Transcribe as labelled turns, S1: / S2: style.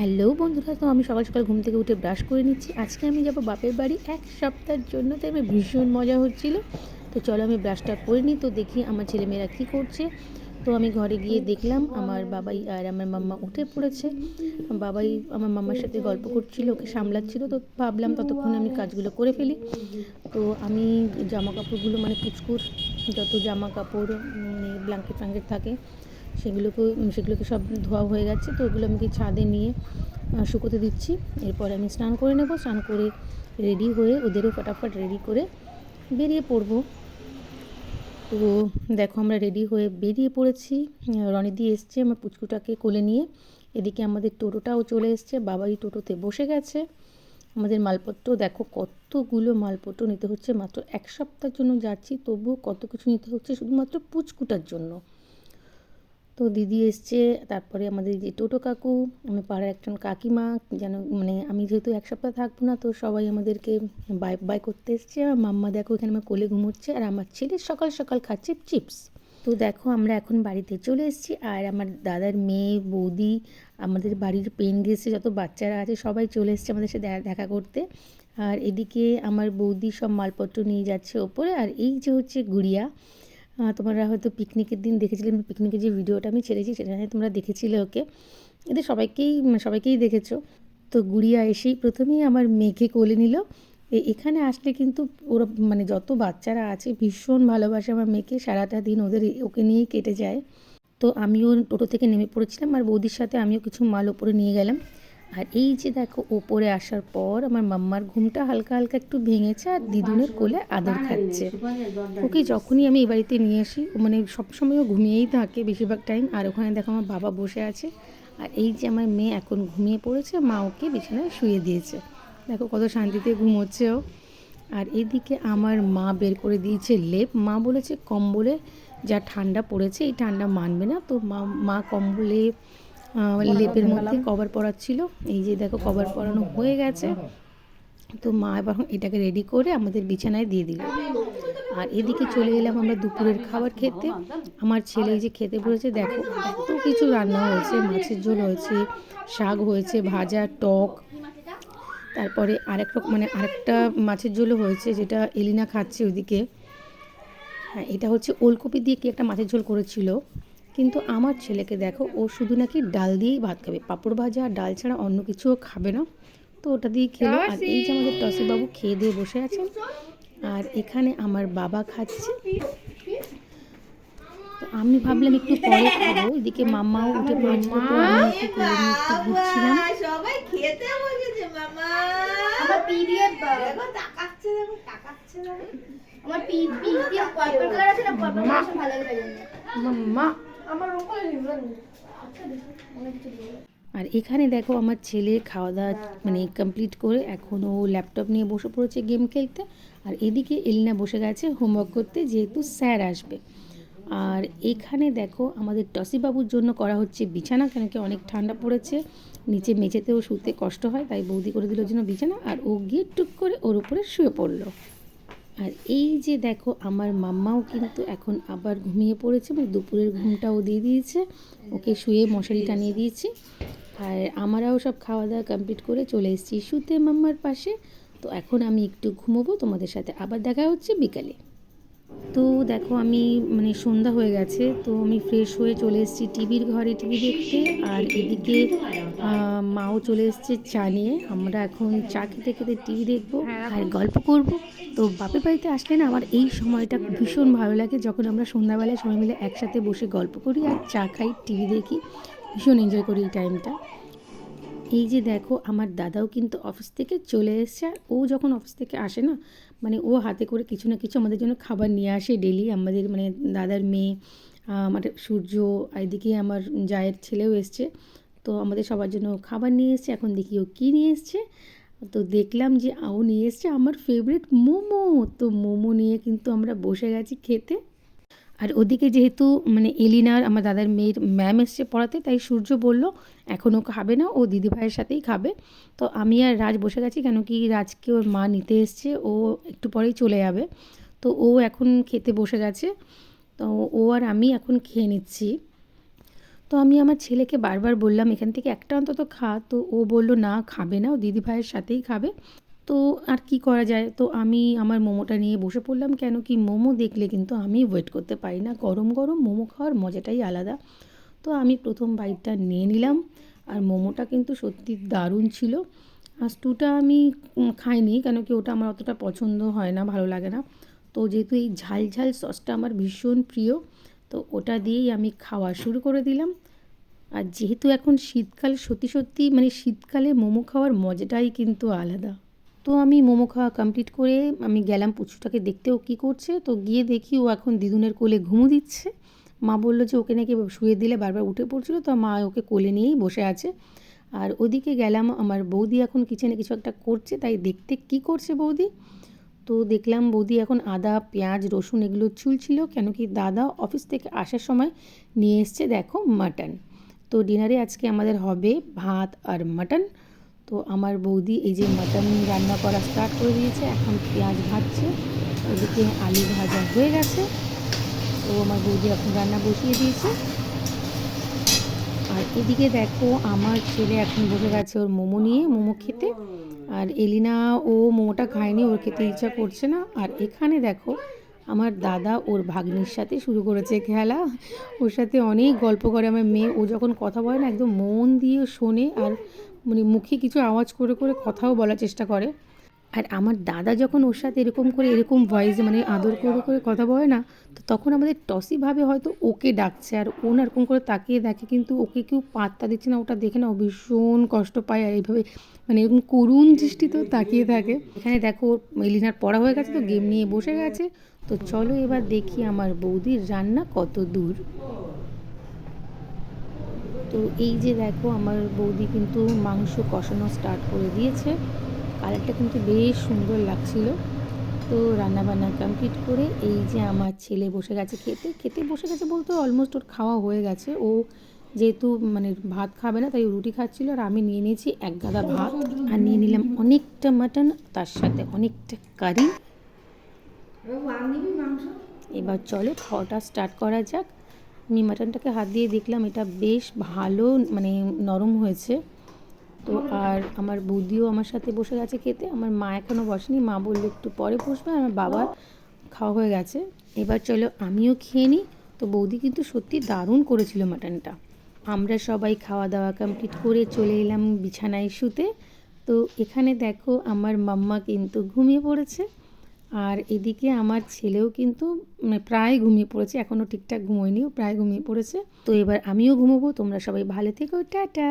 S1: Hello বন্ধুরা, তো আমি সকাল সকাল ঘুম থেকে উঠে ব্রাশ করে নিচ্ছি। আজকে আমি যাব বাপের বাড়ি এক সপ্তাহের জন্য তো আমি ভীষণ মজা হচ্ছিল। তো চলো আমি ব্রাশটা করে নিই, তো দেখি আমার ছেলেমেয়েরা কী করছে। তো আমি ঘরে গিয়ে দেখলাম আমার বাবাই আর আমার মাম্মা উঠে পড়েছে। বাবাই আমার মাম্মার সাথে গল্প করছিল, ওকে সামলাচ্ছিল, তো ভাবলাম ততক্ষণ আমি কাজগুলো করে ফেলি। তো আমি জামা কাপড়গুলো মানে পুচকুর যত জামা কাপড় ব্ল্যাঙ্কেট ফ্ল্যাঙ্কেট থাকে সেগুলোকে সেগুলোকে সব ধোয়া হয়ে গেছে, তো ওগুলো আমি কি ছাদে নিয়ে শুকোতে দিচ্ছি। এরপর আমি স্নান করে নেব, স্নান করে রেডি হয়ে ওদেরও ফটাফট রেডি করে বেরিয়ে পড়ব। তো দেখো আমরা রেডি হয়ে বেরিয়ে পড়েছি। রনিদি এসছে আমার পুচকুটাকে কোলে নিয়ে। এদিকে আমাদের টোটোটাও চলে এসছে, বাবাই টোটোতে বসে গেছে। আমাদের মালপত্র দেখো কতগুলো মালপত্র নিতে হচ্ছে, মাত্র এক সপ্তাহের জন্য যাচ্ছি, তবুও কত কিছু নিতে হচ্ছে শুধুমাত্র পুচকুটার জন্য। তো দিদি এসছে, তারপরে আমাদের যে টোটো কাকু, আমি পাড়ার একজন কাকিমা, যেন মানে আমি যেহেতু এক সপ্তাহ থাকব না, তো সবাই আমাদেরকে বাই বাই করতে এসছে। আর মাম্মা দেখো এখানে আমার কোলে ঘুমোচ্ছে, আর আমার ছেলে সকাল সকাল খাচ্ছে চিপস। তো দেখো আমরা এখন বাড়িতে চলে এসেছি, আর আমার দাদার মেয়ে, বৌদি, আমাদের বাড়ির পেন গেস্টে যত বাচ্চারা আছে সবাই চলে এসছে আমাদের সাথে দেখা- করতে। আর এদিকে আমার বৌদি সব মালপত্র নিয়ে যাচ্ছে ওপরে, আর এই যে হচ্ছে গুড়িয়া। তোমরা হয়তো পিকনিকের দিন দেখেছিলে পিকনিকের যে ভিডিওটা আমি ছেড়েছি, সেখানে তোমরা দেখেছিলে ওকে। এদের সবাইকেই সবাইকেই দেখেছ। তো গুড়িয়া এসেই প্রথমেই আমার মেয়েকে কোলে নিল। এখানে আসলে কিন্তু ওরা মানে যত বাচ্চারা আছে, ভীষণ ভালোবাসে আমার মেয়েকে, সারাটা দিন ওদের ওকে নিয়েই কেটে যায়। তো আমিও টোটো থেকে নেমে পড়েছিলাম, আর বৌদির সাথে আমিও কিছু মাল ওপরে নিয়ে গেলাম। আর এই যে দেখো, ওপরে আসার পর আমার মাম্মার ঘুমটা হালকা হালকা একটু ভেঙেছে আর দিদুনের কোলে আদর খাচ্ছে। ওকে যখনই আমি এই বাড়িতে নিয়ে আসি মানে সবসময় ও ঘুমিয়েই থাকে বেশিরভাগ টাইম। আর ওখানে দেখো আমার বাবা বসে আছে। আর এই যে আমার মেয়ে এখন ঘুমিয়ে পড়েছে, মা ওকে বিছানায় শুয়ে দিয়েছে। দেখো কত শান্তিতে ঘুমোচ্ছে ও। আর এদিকে আমার মা বের করে দিয়েছে লেপ। মা বলেছে কম্বলে যা ঠান্ডা পড়েছে, এই ঠান্ডা মানবে না। তো মা মা কম্বলে লেপের মধ্যে কভার পরাচ্ছিল। এই যে দেখো কভার পরানো হয়ে গেছে। তো মা এবার এটাকে রেডি করে আমাদের বিছানায় দিয়ে দিল। আর এদিকে চলে এলাম আমরা দুপুরের খাবার খেতে। আমার ছেলে যে খেতে বসেছে দেখো এত কিছু রান্না হয়েছে মাছের ঝোল হয়েছে শাক হয়েছে ভাজা টক। তারপরে আরেক রকম মানে আরেকটা মাছের ঝোলও হয়েছে যেটা এলিনা খাচ্ছে ওইদিকে। হ্যাঁ এটা হচ্ছে ওলকপি দিয়ে কি একটা মাছের ঝোল করেছিল। কিন্তু আমার ছেলেকে দেখো ও শুধু নাকি ডাল দিয়েই ভাত খাবে। পাঁপড় ভাজা আর ডাল ছাড়া অন্য কিছুও খাবে না। তো ওটা দিয়ে খেলো। আর এই যে আমাদের টসি বাবু খেয়ে দিয়ে বসে আছেন। আর এখানে আমার বাবা খাচ্ছে। তো আমি ভাবলাম একটু পরে খাব। এদিকে মাম্মাও উঠে পড়েছিল তো আমি একটু কোলে নিয়ে একটু ঘুরছিলাম।
S2: সবাই খেতে বসেছে মামা
S3: আমার পিডিএফ
S2: দেখো তাকাচ্ছে দেখো তাকাচ্ছে দেখো।
S3: আমার পিডিএফ পার্পল কালার আছে না পার্পল কালার ভালো লাগে
S1: মাম্মা।
S3: কিছু বলো।
S1: আর এখানে দেখো আমার ছেলে খাওয়া দাওয়া মানে কমপ্লিট করে এখন ও ল্যাপটপ নিয়ে বসে পড়েছে গেম খেলতে। আর এদিকে এলিনা বসে গেছে হোমওয়ার্ক করতে যেহেতু স্যার আসবে। আর এখানে দেখো আমাদের টসি বাবুর জন্য করা হচ্ছে বিছানা কেন কি অনেক ঠান্ডা পড়েছে। নিচে মেঝেতেও শুতে কষ্ট হয় তাই বৌদি করে দিল জন্য বিছানা আর ও গিয়ে টুক করে ওর উপরে শুয়ে পড়ল। আর এই যে দেখো, আমার মাম্মাও কিন্তু এখন আবার ঘুমিয়ে পড়েছে মানে দুপুরের ঘুমটাও দিয়ে দিয়েছে। ওকে শুয়ে মশারি টানিয়ে দিয়েছি। আর আমারাও সব খাওয়া দাওয়া কমপ্লিট করে চলে এসেছি শুতে মাম্মার পাশে। তো এখন আমি একটু ঘুমোবো, তোমাদের সাথে আবার দেখা হচ্ছে বিকালে। তো দেখো আমি মানে সন্ধ্যা হয়ে গেছে, তো আমি ফ্রেশ হয়ে চলে এসেছি টিভির ঘরে, টিভি দেখতে। আর এদিকে মাও চলে এসেছে চা নিয়ে। আমরা এখন চা খেতে খেতে টিভি দেখব আর গল্প করব। তো বাপের বাড়িতে আসলে না আমার এই সময়টা ভীষণ ভালো লাগে, যখন আমরা সন্ধ্যাবেলায় সবাই মিলে একসাথে বসে গল্প করি আর চা খাই, টিভি দেখি। ভীষণ এনজয় করি এই টাইমটা এই যে দেখো, আমার দাদাও কিন্তু অফিস থেকে চলে এসেছে, আর ও যখন অফিস থেকে আসে না মানে ও হাতে করে কিছু না কিছু আমাদের জন্য খাবার নিয়ে আসে ডেলি আমাদের মানে দাদার মেয়ে আমার সূর্য এদিকে আমার জায়ের ছেলেও এসছে। তো আমাদের সবার জন্য খাবার নিয়ে এসছে, এখন দেখি ও কী নিয়ে এসছে। তো দেখলাম যে ও নিয়ে এসছে আমার ফেভারিট মোমো। তো মোমো নিয়ে কিন্তু আমরা বসে গেছি খেতে। আর ওদিকে যেহেতু মানে এলিনার, আমার দাদার মেয়ের ম্যাম এসছে পড়াতে, তাই সূর্য বলল এখনও খাবে না, ও দিদিভাইয়ের সাথেই খাবে। তো আমি আর রাজ বসে গেছি, কেন কি রাজকে ওর মা নিতে এসছে, ও একটু পরেই চলে যাবে। তো ও এখন খেতে বসে গেছে, তো ও আর আমি এখন খেয়ে নিচ্ছি। তো আমি আমার ছেলেকে বারবার বললাম, এখান থেকে একটা অন্তত খা। তো ও বলল, না, খাবে না, ও দিদি ভাইয়ের সাথেই খাবে। তো আর কি করা যায়? তো আমি আমার মোমোটা নিয়ে বসে পড়লাম, কেন কি মোমো দেখলে কিন্তু আমি ওয়েট করতে পারি না। গরম গরম মোমো খাওয়ার মজাটাই আলাদা। তো আমি প্রথম বাইটটা নিয়ে নিলাম, আর মোমোটা কিন্তু সত্যি দারুণ ছিল। আর স্টুটা আমি খাইনি, কেন কি ওটা আমার অতটা পছন্দ হয় না, ভালো লাগে না। তো যেহেতু এই ঝাল ঝাল সসটা আমার ভীষণ প্রিয়, তো ওটা দিয়েই আমি খাওয়া শুরু করে দিলাম। আর যেহেতু এখন শীতকাল, সত্যি সত্যি মানে শীতকালে মোমো খাওয়ার মজাটাই কিন্তু আলাদা। তো আমি মোমো খাওয়া কমপ্লিট করে আমি গেলাম পুচুটাকে দেখতে, ও কী করছে? তো গিয়ে দেখি ও এখন দিদুনের কোলে ঘুমো দিচ্ছে। মা বলল যে ওকে নাকি শুয়ে দিলে বারবার উঠে পড়ছিল, তো মা ওকে কোলে নিয়েই বসে আছে। আর ওদিকে গেলাম, আমার বৌদি এখন কিচেনে কিছু একটা করছে, তাই দেখতে কি করছে বৌদি? তো দেখলাম বৌদি এখন আদা, পেঁয়াজ, রসুন এগুলো ছুলছিল কেন কি দাদা অফিস থেকে আসার সময় নিয়ে এসছে, দেখো, মাটন। তো ডিনারে আজকে আমাদের হবে ভাত আর মাটন। তো আমার বৌদি এই যে মাটন রান্না করা স্টার্ট করে দিয়েছে, এখন পেঁয়াজ ভাজছে, ওদিকে আলু ভাজা হয়ে গেছে। তো আমার বৌদি এখন রান্না বসিয়ে দিয়েছে। আর এদিকে দেখো আমার ছেলে এখন বসে গেছে ওর মোমো নিয়ে, মোমো খেতে। আর এলিনা ও মোমোটা খায়নি, ওর খেতে ইচ্ছা করছে না। আর এখানে দেখো আমার দাদা ওর ভাগ্নির সাথে শুরু করেছে খেলা। ওর সাথে অনেক গল্প করে। আমার মেয়ে, ও যখন কথা বলে না, একদম মন দিয়ে শোনে। আর মানে মুখে কিছু আওয়াজ করে করে কথাও বলার চেষ্টা করে। আর আমার দাদা যখন ওর সাথে এরকম করে, এরকম ভয়েসে মানে আদর করে করে কথা বলে না, তো তখন আমাদের টসি ভাবে হয়তো ওকে ডাকছে আর ও না এরকম করে তাকিয়ে দেখে, কিন্তু ওকে কেউ পাত্তা দিচ্ছে না। ওটা দেখে না ও ভীষণ কষ্ট পায় আর এইভাবে মানে এরকম করুণ দৃষ্টিতেও তাকিয়ে থাকে। এখানে দেখো ওর এলিনার পড়া হয়ে গেছে তো, গেম নিয়ে বসে গেছে। তো চলো এবার দেখি আমার বৌদির রান্না কত দূর। তো এই যে দেখো আমার বৌদি কিন্তু মাংস কষানো স্টার্ট করে দিয়েছে। কালারটা কিন্তু বেশ সুন্দর লাগছিল। তো রান্নাবান্না কমপ্লিট করে এই যে আমার ছেলে বসে গেছে। খেতে খেতে বসে গেছে বলতে অলমোস্ট ওর খাওয়া হয়ে গেছে। ও যেহেতু মানে ভাত খাবে না তাই রুটি খাচ্ছিল আর আমি নিয়ে নিয়েছি এক গাদা ভাত আর নিয়ে নিলাম অনেকটা মাটন তার সাথে অনেকটা কারি এবার চলো খাওয়াটা স্টার্ট করা যাক। আমি মাটনটাকে হাত দিয়ে দেখলাম, এটা বেশ ভালো মানে নরম হয়েছে। তো আর আমার বৌদিও আমার সাথে বসে গেছে খেতে, আমার মা এখনও বসেনি, মা বলল একটু পরে বসবে, আমার বাবার খাওয়া হয়ে গেছে। এবার চলো আমিও খেয়ে নিই। তো বৌদি কিন্তু সত্যি দারুণ করেছিল মাটনটা আমরা সবাই খাওয়া দাওয়া কমপ্লিট করে চলে এলাম বিছানায় শুতে। তো এখানে দেখো আমার মাম্মা কিন্তু ঘুমিয়ে পড়েছে। আর এদিকে আমার ছেলেও কিন্তু মানে প্রায় ঘুমিয়ে পড়েছে এখনও ঠিকঠাক ঘুমোয়নি প্রায় ঘুমিয়ে পড়েছে। তো এবার আমিও ঘুমোবো, তোমরা সবাই ভালো থেকো, টাটা!